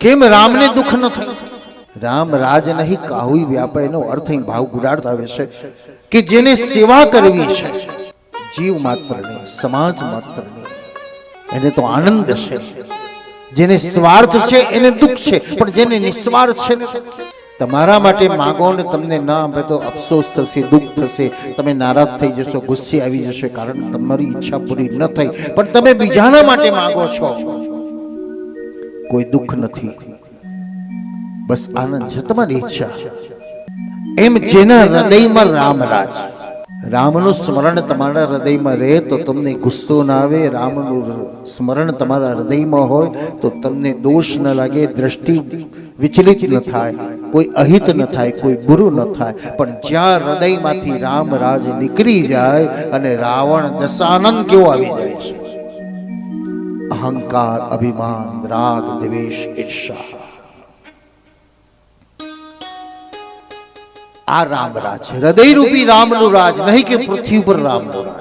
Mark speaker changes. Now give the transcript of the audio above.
Speaker 1: કેમ રામને દુઃખ ન થાય? રામ રાજ નહીં, કાહુઈ વ્યાપે એનો અર્થ અહીં ભાવ ગુડાડતા આવે છે કે જેને સેવા કરવી છે, જીવ માત્ર સમાજ માત્ર એને તો આનંદ છે. જેને સ્વાર્થ છે, એને દુઃખ છે. પણ જેને નિસ્વાર્થ છે તમારા માટે માગો ને તમને ના આપે તો અફસોસ થશે, દુઃખ થશે. તમે નારાજ થઈ જશો, ગુસ્સે આવી જશે, કારણ તમારી ઈચ્છા પૂરી ન થઈ. પણ તમે બીજાના માટે માગો છો. કોઈ દુઃખ નથી. બસ આનંદ છે, તમારી ઈચ્છા. એમ જેના હૃદયમાં રામ રાજ. રામનું સ્મરણ તમારા હૃદયમાં રહે તો તમને ગુસ્સો ના આવે, રામનું સ્મરણ તમારા હૃદયમાં હોય તો તમને દોષ ન લાગે, દ્રષ્ટિ વિચલિત ન થાય, કોઈ અહિત ન થાય, કોઈ બુરુ ન થાય. પણ જ્યાં હૃદયમાંથી રામ રાજ નીકળી જાય અને રાવણ દશાનંદ કેવો આવી જાય છે? અહંકાર, અભિમાન, રાગ, દ્વેષ, ઈર્ષા. આ રામ રાજ છે. હૃદયરૂપી રામનું રાજ, નહીં કે પૃથ્વી પર રામનું રાજ.